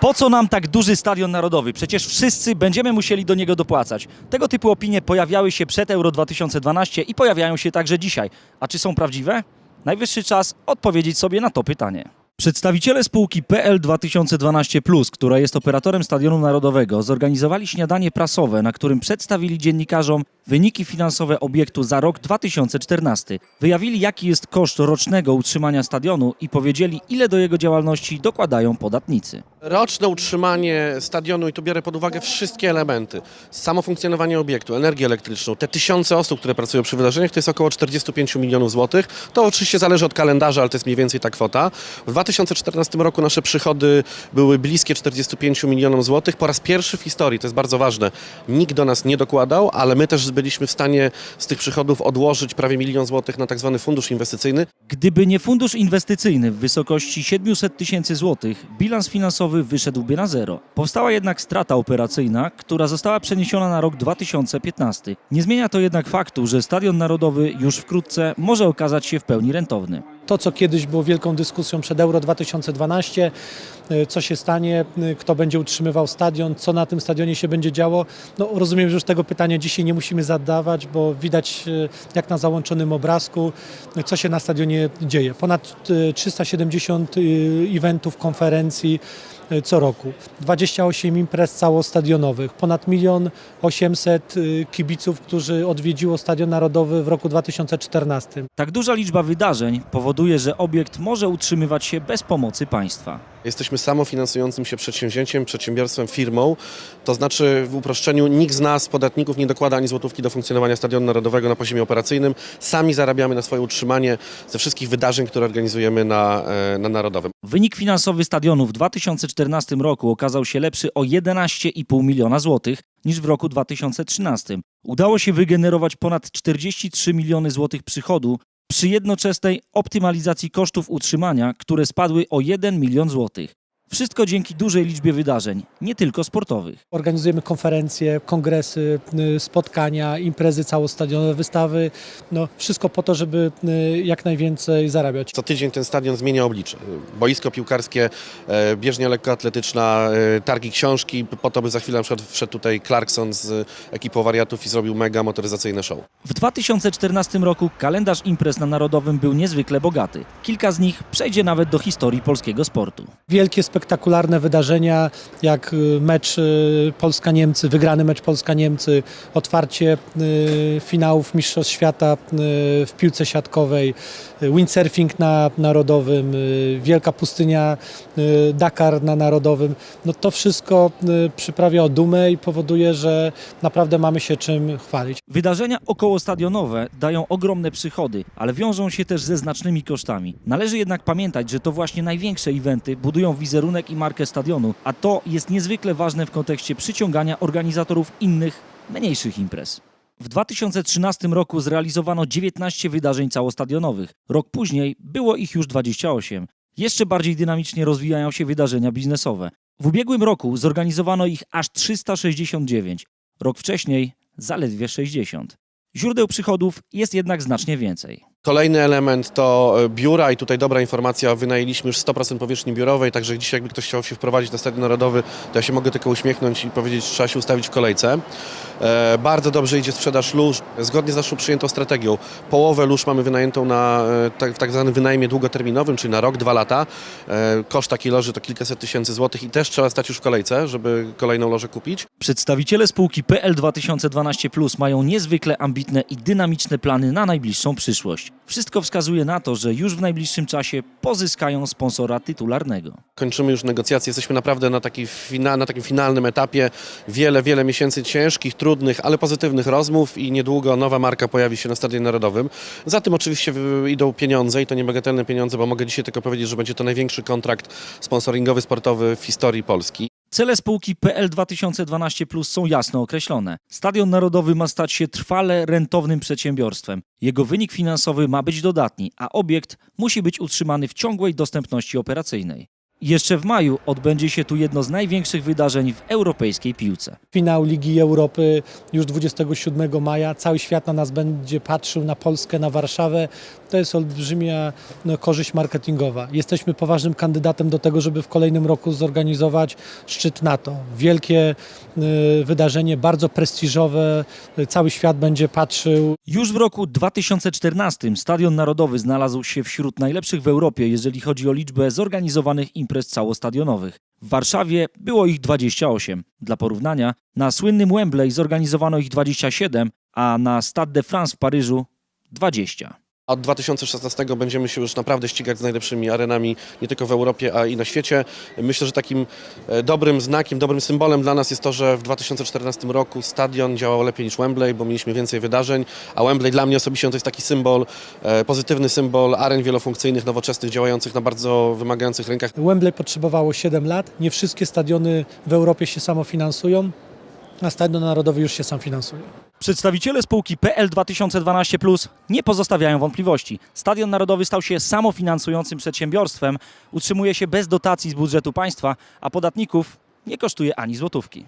Po co nam tak duży stadion narodowy? Przecież wszyscy będziemy musieli do niego dopłacać. Tego typu opinie pojawiały się przed Euro 2012 i pojawiają się także dzisiaj. A czy są prawdziwe? Najwyższy czas odpowiedzieć sobie na to pytanie. Przedstawiciele spółki PL 2012, która jest operatorem Stadionu Narodowego, zorganizowali śniadanie prasowe, na którym przedstawili dziennikarzom wyniki finansowe obiektu za rok 2014. Wyjawili, jaki jest koszt rocznego utrzymania stadionu i powiedzieli, ile do jego działalności dokładają podatnicy. Roczne utrzymanie stadionu i tu biorę pod uwagę wszystkie elementy. Samo funkcjonowanie obiektu, energię elektryczną, te tysiące osób, które pracują przy wydarzeniach, to jest około 45 milionów złotych. To oczywiście zależy od kalendarza, ale to jest mniej więcej ta kwota. W 2014 roku nasze przychody były bliskie 45 milionom złotych. Po raz pierwszy w historii, to jest bardzo ważne, nikt do nas nie dokładał, ale my też byliśmy w stanie z tych przychodów odłożyć prawie milion złotych na tak zwany fundusz inwestycyjny. Gdyby nie fundusz inwestycyjny w wysokości 700 tysięcy złotych, bilans finansowy wyszedłby na zero. Powstała jednak strata operacyjna, która została przeniesiona na rok 2015. Nie zmienia to jednak faktu, że Stadion Narodowy już wkrótce może okazać się w pełni rentowny. To, co kiedyś było wielką dyskusją przed Euro 2012, y, co się stanie, y, kto będzie utrzymywał stadion, co na tym stadionie się będzie działo. No, rozumiem, że już tego pytania dzisiaj nie musimy zadawać, bo widać y, jak na załączonym obrazku, co się na stadionie dzieje. Ponad y, 370 y, eventów, konferencji co roku, 28 imprez całostadionowych, ponad 1 800 000 kibiców, którzy odwiedziło Stadion Narodowy w roku 2014. Tak duża liczba wydarzeń powoduje, że obiekt może utrzymywać się bez pomocy państwa. Jesteśmy samofinansującym się przedsięwzięciem, przedsiębiorstwem, firmą. To znaczy w uproszczeniu nikt z nas, podatników, nie dokłada ani złotówki do funkcjonowania Stadionu Narodowego na poziomie operacyjnym. Sami zarabiamy na swoje utrzymanie ze wszystkich wydarzeń, które organizujemy na, e, na Narodowym. Wynik finansowy stadionu w 2014 roku okazał się lepszy o 11,5 miliona złotych niż w roku 2013. Udało się wygenerować ponad 43 miliony złotych przychodu przy jednoczesnej optymalizacji kosztów utrzymania, które spadły o 1 milion złotych. Wszystko dzięki dużej liczbie wydarzeń, nie tylko sportowych. Organizujemy konferencje, kongresy, y, spotkania, imprezy całostadionowe, wystawy. No, wszystko po to, żeby y, jak najwięcej zarabiać. Co tydzień ten stadion zmienia oblicze. Boisko piłkarskie, e, bieżnia lekkoatletyczna, e, targi książki, po to by za chwilę na przykład wszedł tutaj Clarkson z ekipą wariatów i zrobił mega motoryzacyjne show. W 2014 roku kalendarz imprez na Narodowym był niezwykle bogaty. Kilka z nich przejdzie nawet do historii polskiego sportu. Wielkie, spektakularne wydarzenia, jak y, mecz y, Polska-Niemcy, wygrany mecz Polska-Niemcy, otwarcie y, finałów Mistrzostw Świata w piłce siatkowej, windsurfing na Narodowym, Wielka Pustynia Dakar na Narodowym. No to wszystko przyprawia o dumę i powoduje, że naprawdę mamy się czym chwalić. Wydarzenia okołostadionowe dają ogromne przychody, ale wiążą się też ze znacznymi kosztami. Należy jednak pamiętać, że to właśnie największe eventy budują wizerunek i markę stadionu, a to jest niezwykle ważne w kontekście przyciągania organizatorów innych, mniejszych imprez. W 2013 roku zrealizowano 19 wydarzeń całostadionowych. Rok później było ich już 28. Jeszcze bardziej dynamicznie rozwijają się wydarzenia biznesowe. W ubiegłym roku zorganizowano ich aż 369. Rok wcześniej zaledwie 60. Źródeł przychodów jest jednak znacznie więcej. Kolejny element to e, biura i tutaj dobra informacja, wynajęliśmy już 100% powierzchni biurowej, także dzisiaj jakby ktoś chciał się wprowadzić na Stadion Narodowy, to ja się mogę tylko uśmiechnąć i powiedzieć, że trzeba się ustawić w kolejce. E, bardzo dobrze idzie sprzedaż lóż, zgodnie z naszą przyjętą strategią. Połowę lóż mamy wynajętą na, e, tak, w tak zwanym wynajmie długoterminowym, czyli na rok, dwa lata. E, koszt takiej loży to kilkaset tysięcy złotych i też trzeba stać już w kolejce, żeby kolejną lożę kupić. Przedstawiciele spółki PL 2012 Plus mają niezwykle ambitne i dynamiczne plany na najbliższą przyszłość. Wszystko wskazuje na to, że już w najbliższym czasie pozyskają sponsora tytularnego. Kończymy już negocjacje, jesteśmy naprawdę na, taki fina, na takim finalnym etapie. Wiele, wiele miesięcy ciężkich, trudnych, ale pozytywnych rozmów i niedługo nowa marka pojawi się na Stadionie Narodowym. Za tym oczywiście idą pieniądze i to niebagatelne pieniądze, bo mogę dzisiaj tylko powiedzieć, że będzie to największy kontrakt sponsoringowy, sportowy w historii Polski. Cele spółki PL 2012 Plus są jasno określone. Stadion Narodowy ma stać się trwale rentownym przedsiębiorstwem. Jego wynik finansowy ma być dodatni, a obiekt musi być utrzymany w ciągłej dostępności operacyjnej. Jeszcze w maju odbędzie się tu jedno z największych wydarzeń w europejskiej piłce. Finał Ligi Europy już 27 maja. Cały świat na nas będzie patrzył, na Polskę, na Warszawę. To jest olbrzymia no, korzyść marketingowa. Jesteśmy poważnym kandydatem do tego, żeby w kolejnym roku zorganizować szczyt NATO. Wielkie y, wydarzenie, bardzo prestiżowe. Cały świat będzie patrzył. Już w roku 2014 Stadion Narodowy znalazł się wśród najlepszych w Europie, jeżeli chodzi o liczbę zorganizowanych imprez całostadionowych. W Warszawie było ich 28. Dla porównania, na słynnym Wembley zorganizowano ich 27, a na Stade de France w Paryżu 20. Od 2016 będziemy się już naprawdę ścigać z najlepszymi arenami nie tylko w Europie, a i na świecie. Myślę, że takim e, dobrym znakiem, dobrym symbolem dla nas jest to, że w 2014 roku stadion działał lepiej niż Wembley, bo mieliśmy więcej wydarzeń, a Wembley dla mnie osobiście to jest taki symbol, e, pozytywny symbol aren wielofunkcyjnych, nowoczesnych, działających na bardzo wymagających rynkach. Wembley potrzebowało 7 lat. Nie wszystkie stadiony w Europie się samofinansują, a Stadion Narodowy już się sam finansuje. Przedstawiciele spółki PL 2012 Plus nie pozostawiają wątpliwości. Stadion Narodowy stał się samofinansującym przedsiębiorstwem, utrzymuje się bez dotacji z budżetu państwa, a podatników nie kosztuje ani złotówki.